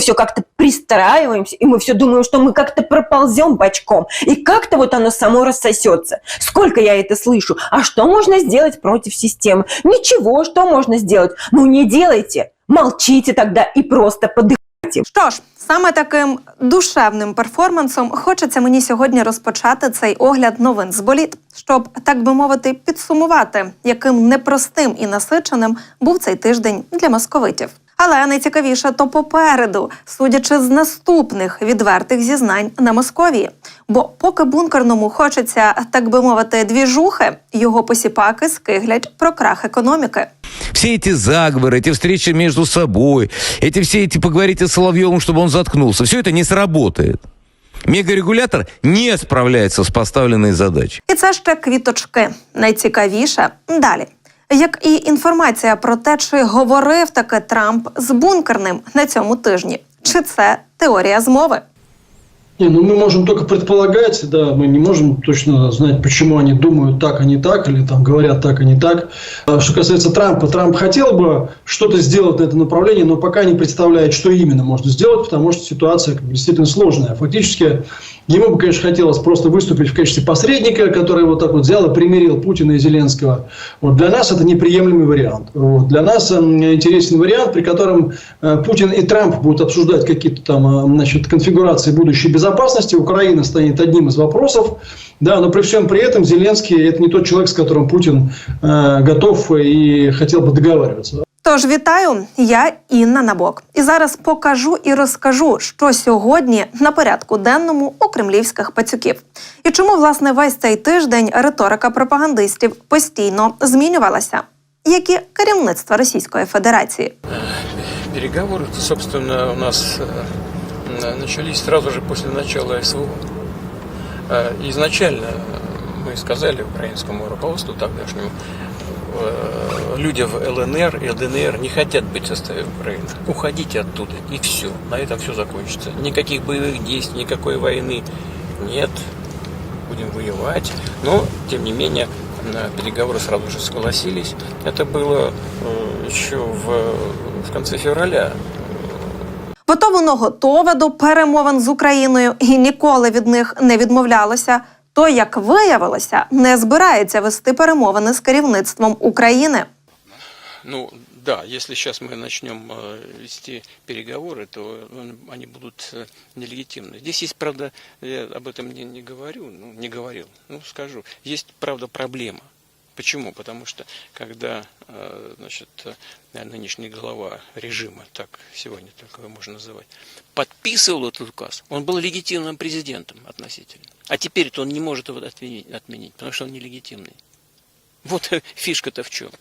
все как-то пристраиваемся, и мы все думаем, что мы как-то проползем бочком, и как-то вот оно само рассосется. Сколько я это слышу. А что можно сделать против системы? Ничего, что можно сделать? Ну не делайте. Молчите тогда и просто подыхайте. Що ж, саме таким душевним перформансом хочеться мені сьогодні розпочати цей огляд новин з боліт, щоб так би мовити, підсумувати, яким непростим і насиченим був цей тиждень для московитів. Але найцікавіше то попереду, судячи з наступних відвертих зізнань на Московії. Бо поки бункерному хочеться, так би мовити, двіжухи, його посіпаки скиглять про крах економіки. Все эти заговоры, эти встречи между собой, эти все эти поговорите с Соловьевым, чтобы он заткнулся, все это не сработает. Мегарегулятор не справляется с поставленной задачей. І це ще квіточки. Найцікавіше далі. Як і інформація про те, чи говорив таки Трамп з бункерним на цьому тижні, чи це теорія змови? Не, ну мы можем только предполагать, да, мы не можем точно знать, почему они думают так, а не так, или там говорят так, а не так. А Что касается Трампа, Трамп хотел бы что-то сделать на это направление, но пока не представляет, что именно можно сделать, потому что ситуация действительно сложная. Фактически ему бы, конечно, хотелось просто выступить в качестве посредника, который вот так вот взял и примирил Путина и Зеленского. Вот для нас это неприемлемый вариант. Вот. Для нас интересен вариант, при котором э, Путин и Трамп будут обсуждать какие-то там э, значит, конфигурации будущей безопасности. Украина станет одним из вопросов. Да, но при всем при этом Зеленский это не тот человек, с которым Путин э, готов и хотел бы договариваться. Тож вітаю, я Інна Набок. І зараз покажу і розкажу, що сьогодні на порядку денному у кремлівських пацюків. І чому власне весь цей тиждень риторика пропагандистів постійно змінювалася. Які керівництва Російської Федерації Переговоры, собственно, у нас э, начались сразу же после начала СВО. Э, Изначально мы сказали украинскому руководству тогдашнему, э, люди в ЛНР и ЛДНР не хотят быть в составе Украины. Уходите оттуда, и все. На этом все закончится. Никаких боевых действий, никакой войны нет. Будем воевать. Но, тем не менее, на переговоры сразу же согласились. Это было э, еще в, в конце февраля. Бо то воно готове до перемовин з Україною і ніколи від них не відмовлялося. То, як виявилося, не збирається вести перемовини з керівництвом України. Ну да, если сейчас мы начнем э, вести переговоры, то э, они будут э, нелегитимны. Здесь есть, правда, я об этом не, не говорю, ну, не говорил, ну, скажу, есть, правда, проблема. Почему? Потому что когда э, значит, э, нынешний глава режима, так сегодня только его можно называть, подписывал этот указ, он был легитимным президентом относительно. А теперь-то он не может его отменить, отменить, потому что он нелегитимный. Вот фишка-то в чем.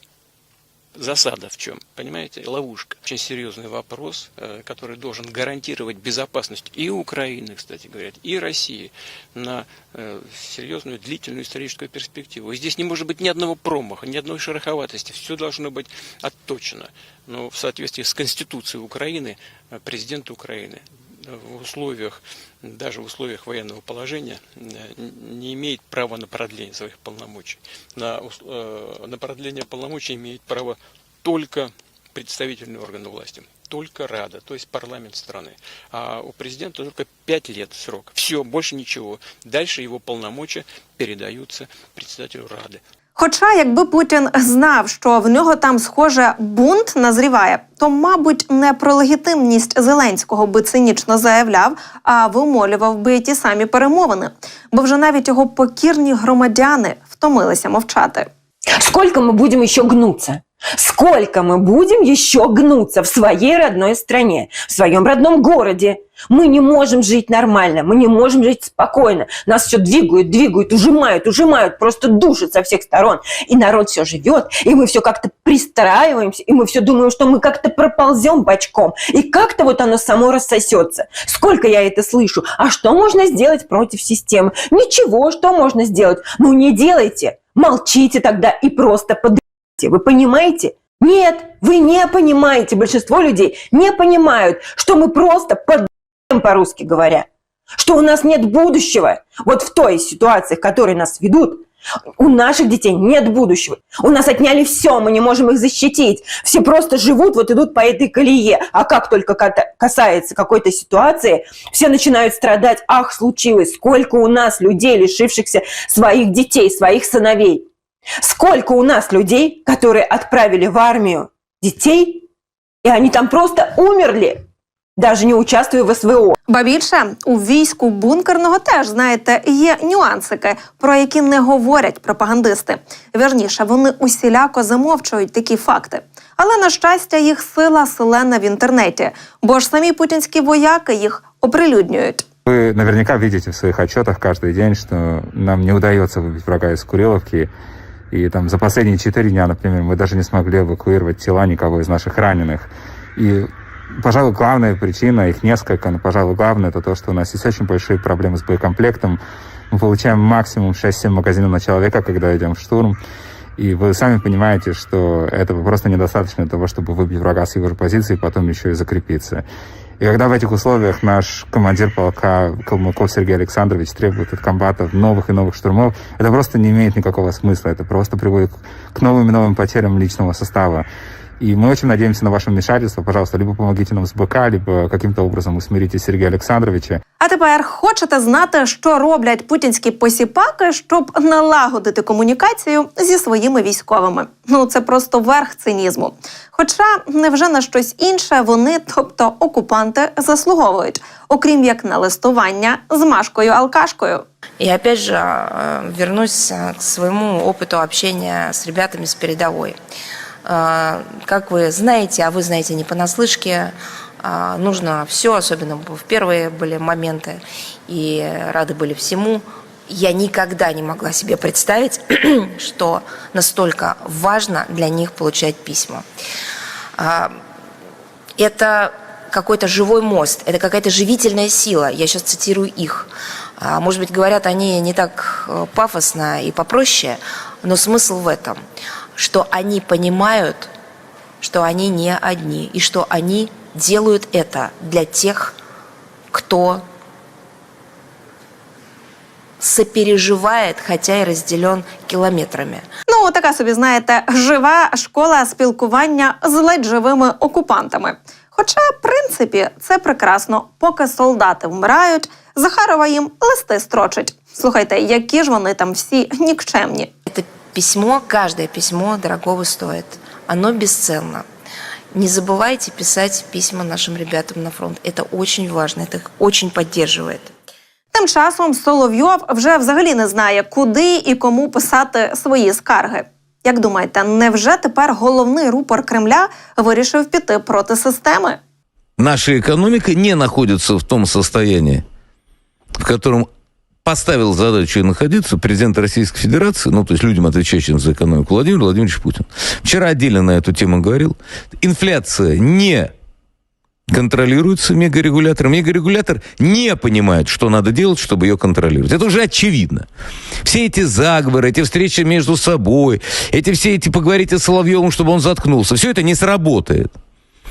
Засада в чем? Понимаете? Ловушка. Очень серьезный вопрос, э, который должен гарантировать безопасность и Украины, кстати говоря, и России на э, серьезную длительную историческую перспективу. И здесь не может быть ни одного промаха, ни одной шероховатости. Все должно быть отточено. Но в соответствии с Конституцией Украины, э, президент Украины в условиях, даже в условиях военного положения, э, не имеет права на продление своих полномочий. На, э, на продление полномочий имеет право только представительные органы власти, только Рада, то есть парламент страны. А у президента только 5 лет срок. Все, больше ничего. Дальше его полномочия передаются председателю Рады. Хоча, якби Путін знав, що в нього там, схоже, бунт назріває, то, мабуть, не про легітимність Зеленського би цинічно заявляв, а вимолював би ті самі перемовини. Бо вже навіть його покірні громадяни втомилися мовчати. Сколько ми будемо ще гнуться? Сколько мы будем еще гнуться в своей родной стране, в своем родном городе? Мы не можем жить нормально, мы не можем жить спокойно. Нас все двигают, двигают, ужимают, ужимают, просто душат со всех сторон. И народ все живет, и мы все как-то пристраиваемся, и мы все думаем, что мы как-то проползем бочком. И как-то вот оно само рассосется. Сколько я это слышу. А что можно сделать против системы? Ничего, что можно сделать? Ну не делайте. Молчите тогда и просто подыхайте. Вы понимаете? Нет, вы не понимаете. Большинство людей не понимают, что мы просто подыхаем по-русски говоря. Что у нас нет будущего. Вот в той ситуации, в которой нас ведут, У наших детей нет будущего. У нас отняли все, мы не можем их защитить. Все просто живут, вот идут по этой колее. А как только касается какой-то ситуации, все начинают страдать. Ах, случилось, сколько у нас людей, лишившихся своих детей, своих сыновей. Сколько у нас людей, которые отправили в армию детей, и они там просто умерли, даже не участвуя в СВО. Ба більше у війську бункерного теж знаєте є нюансики, про які не говорять пропагандисти. Вірніше, вони усіляко замовчують такі факти. Але на щастя, їх сила селена в інтернеті, бо ж самі путінські вояки їх оприлюднюють. Вы наверняка видите в своих отчетах каждый день, что нам не удается выбить врага из Куриловки. И там за последние четыре дня, например, мы даже не смогли эвакуировать тела никого из наших раненых. И, пожалуй, главная причина, их несколько, но, пожалуй, главное, это то, что у нас есть очень большие проблемы с боекомплектом. Мы получаем максимум 6-7 магазинов на человека, когда идем в штурм. И вы сами понимаете, что этого просто недостаточно для того, чтобы выбить врага с его же позиции и потом еще и закрепиться. И когда в этих условиях наш командир полка Калмыков Сергей Александрович требует от комбатов новых и новых штурмов, это просто не имеет никакого смысла. Это просто приводит к новым и новым потерям личного состава. И мы очень надеемся на ваше вмешательство. Пожалуйста, либо помогите нам с БК, либо каким-то образом усмирите Сергея Александровича. А тепер хочете знати, що роблять путінські посіпаки, щоб налагодити комунікацію зі своїми військовими? Ну це просто верх цинізму. Хоча невже на щось інше вони, тобто окупанти, заслуговують, окрім як на листування з машкою алкашкою. И опять же э, вернусь э, к своему опыту общения с ребятами с передовой. Э, Как вы знаете, а вы знаете не понаслышке, э, нужно все, особенно в первые были моменты, и рады были всему. Я никогда не могла себе представить, что настолько важно для них получать письма. А, это какой-то живой мост, это какая-то живительная сила. Я сейчас цитирую их. А, Может быть, говорят они не так э, пафосно и попроще, но смысл в этом, что они понимают, что они не одни, и что они делают это для тех, кто сопереживает, хотя и разделен километрами. Ну, така собі, знаєте, жива школа спілкування з ледь живими окупантами. Хоча, в принципі, це прекрасно, поки солдати вмирають, Захарова їм листи строчить. Слухайте, які ж вони там всі нікчемні. Это письмо, каждое письмо дорогого стоит. Оно бесценно. Не забывайте писать письма нашим ребятам на фронт. Это очень важно, это их очень поддерживает. Тим часом Соловйов вже взагалі не знає, куди і кому писати свої скарги. Як думаєте, невже тепер головний рупор Кремля вирішив піти проти системи? Наша экономика не находится в том состоянии, в котором поставил задачу находиться президент Российской Федерации, ну, то есть людям, отвечающим за экономику, Владимир Владимирович Путин. Вчера отдельно на эту тему говорил. Инфляция не контролируется мегарегулятором. Мегарегулятор не понимает, что надо делать, чтобы ее контролировать. Это уже очевидно. Все эти заговоры, эти встречи между собой, эти все эти поговорите с Соловьевым, чтобы он заткнулся, все это не сработает.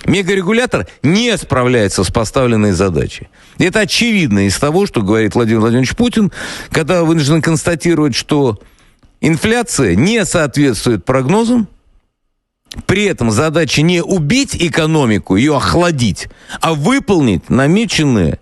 Мегарегулятор не справляется с поставленной задачей. Это очевидно из того, что говорит Владимир Владимирович Путин, когда вынужден констатировать, что инфляция не соответствует прогнозам, при этом задача не убить экономику, ее охладить, а выполнить намеченные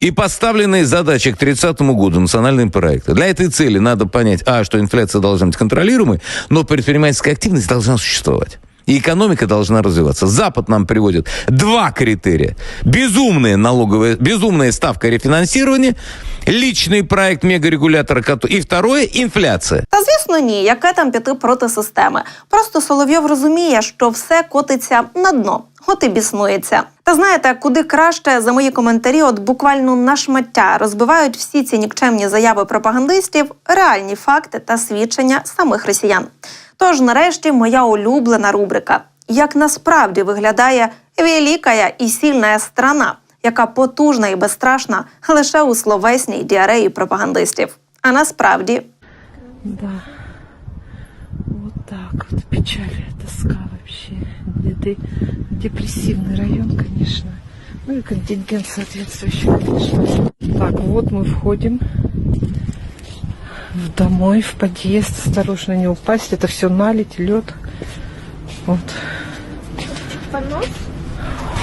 и поставленные задачи к 30 году национальные проекты. Для этой цели надо понять, а, что инфляция должна быть контролируемой, но предпринимательская активность должна существовать. И экономика должна развиваться. Запад нам приводит два критерия. Безумная налоговая, безумная ставка рефинансирования, личный проект мегарегулятора, кото- и второе – инфляция. Та звісно, ні, яке там піти проти системи. Просто Соловйов розуміє, що все котиться на дно. От і біснується. Та знаєте, куди краще за мої коментарі, от буквально на шмаття розбивають всі ці нікчемні заяви пропагандистів, реальні факти та свідчення самих росіян. Тож, нарешті, моя улюблена рубрика: як насправді виглядає велика і сильна страна, яка потужна і безстрашна лише у словесній діареї пропагандистів. А насправді Да. Вот так вот. Печаль, тоска вообще. Это депрессивный район, конечно. Ну и контингент соответствующий, конечно. Так, вот мы входим в домой, в подъезд. Осторожно не упасть. Это все налить, лед. Вот. Понос?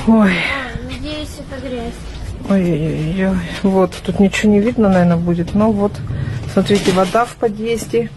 Ой, Надеюсь, это грязь. ой-ой-ой. Вот, тут ничего не видно, наверное, будет. Но вот, смотрите, вода в подъезде.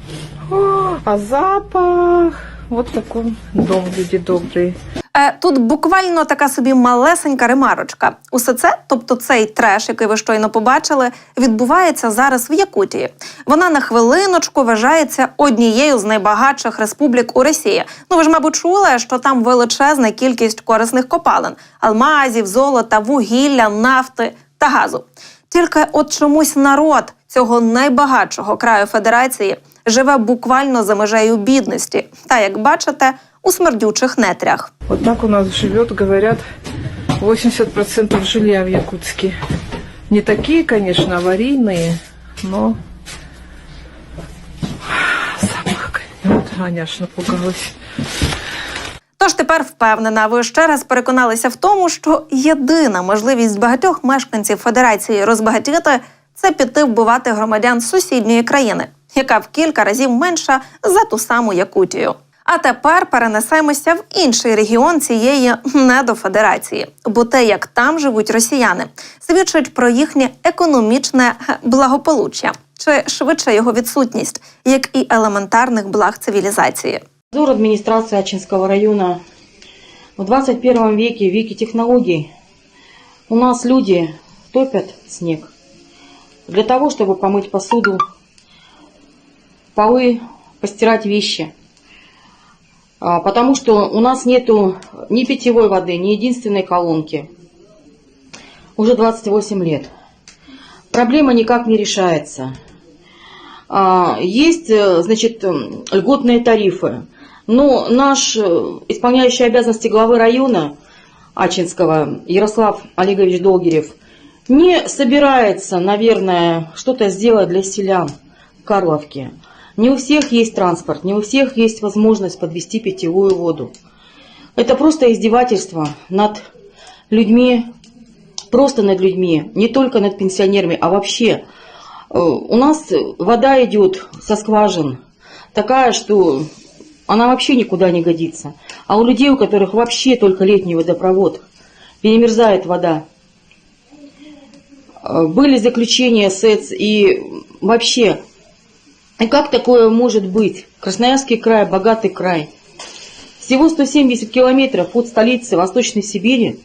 О, а запах! Вот такой дом, люди добрые. Е, тут буквально така собі малесенька ремарочка. Усе це, тобто цей треш, який ви щойно побачили, відбувається зараз в Якутії. Вона на хвилиночку вважається однією з найбагатших республік у Росії. Ну ви ж, мабуть, чули, що там величезна кількість корисних копалин: алмазів, золота, вугілля, нафти та газу. Тільки от чомусь народ цього найбагатшого краю Федерації живе буквально за межею бідності, та як бачите, у смердючих нетрях. Вот так у нас живет, говорят, 80% жилья в Якутске. Не такие, конечно, аварийные, но. Вот Аня аж напугалась. Тож тепер впевнена, ви ще раз переконалися в тому, що єдина можливість багатьох мешканців Федерації розбагатіти це піти вбивати громадян сусідньої країни, яка в кілька разів менша за ту саму Якутію. А тепер перенесемося в інший регіон цієї недофедерації, бо те, як там живуть росіяни, свідчить про їхнє економічне ге, благополуччя чи швидше його відсутність, як і елементарних благ цивілізації. Надзор администрации Ачинского района в 21 веке, в веке технологий, у нас люди топят снег для того, чтобы помыть посуду, полы, постирать вещи. А, Потому что у нас нету ни питьевой воды, ни единственной колонки. Уже 28 лет. Проблема никак не решается. А, Есть, э, значит, льготные тарифы. Но наш э, исполняющий обязанности главы района Ачинского Ярослав Олегович Долгирев не собирается, наверное, что-то сделать для селян в Карловке. Не у всех есть транспорт, не у всех есть возможность подвести питьевую воду. Это просто издевательство над людьми, просто над людьми, не только над пенсионерами, а вообще. Э, У нас вода идет со скважин, такая, что она вообще никуда не годится. А у людей, у которых вообще только летний водопровод, перемерзает вода. Э, Были заключения СЭЦ и вообще, и как такое может быть? Красноярский край, богатый край. Всего 170 километров от столицы Восточной Сибири.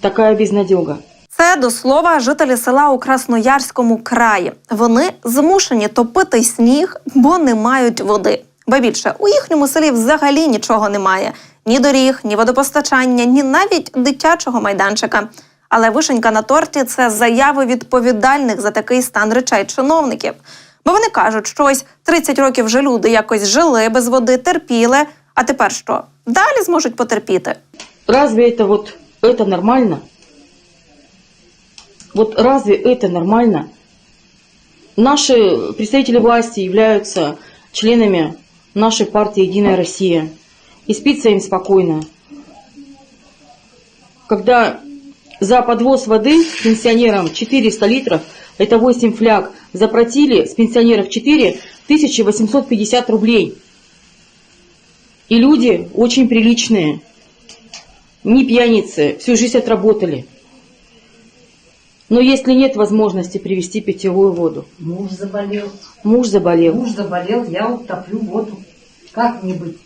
Такая безнадега. Це до слова жителі села у Красноярському краї. Вони змушені топити сніг, бо не мають води. Ба більше у їхньому селі взагалі нічого немає: ні доріг, ні водопостачання, ні навіть дитячого майданчика. Але вишенька на торті це заяви відповідальних за такий стан речей чиновників. Бо вони кажуть, що ось 30 років вже люди якось жили без води, терпіли. А тепер що? Далі зможуть потерпіти. Разве это вот это нормально? Вот разве это нормально? Наши представители власти являются членами нашей партии «Единая Россия». И спится им спокойно. Когда за подвоз воды пенсионерам 400 литров, это 8 фляг, заплатили с пенсионеров 4 1850 рублей. И люди очень приличные, не пьяницы, всю жизнь отработали. Но если нет возможности привезти питьевую воду, Муж заболел. муж заболел, Муж заболел, я утоплю воду. Как мне быть?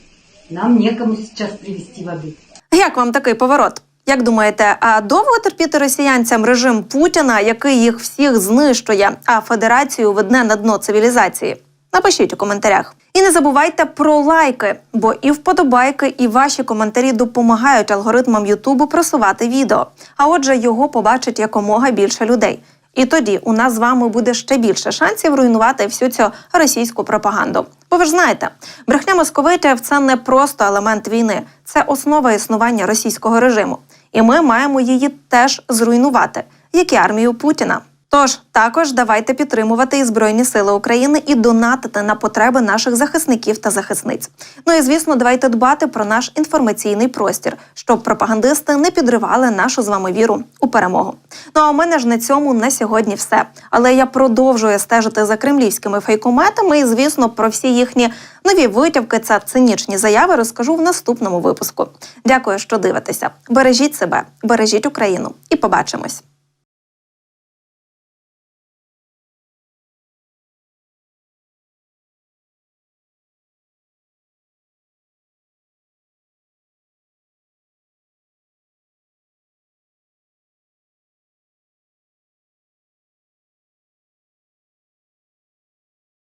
Нам некому сейчас привезти воды. Як вам такий поворот? Як думаєте, а довго терпіти росіянцям режим Путіна, який їх всіх знищує, а федерацію ведне на дно цивілізації? Напишіть у коментарях. І не забувайте про лайки, бо і вподобайки, і ваші коментарі допомагають алгоритмам Ютубу просувати відео. А отже, його побачить якомога більше людей. І тоді у нас з вами буде ще більше шансів руйнувати всю цю російську пропаганду. Бо ви ж знаєте, брехня московитів це не просто елемент війни, це основа існування російського режиму. І ми маємо її теж зруйнувати, як і армію Путіна. Тож також давайте підтримувати і Збройні Сили України і донатити на потреби наших захисників та захисниць. Ну і звісно, давайте дбати про наш інформаційний простір, щоб пропагандисти не підривали нашу з вами віру у перемогу. Ну а у мене ж на цьому на сьогодні все. Але я продовжую стежити за кремлівськими фейкометами і, звісно, про всі їхні нові витівки та цинічні заяви розкажу в наступному випуску. Дякую, що дивитеся. Бережіть себе, бережіть Україну і побачимось.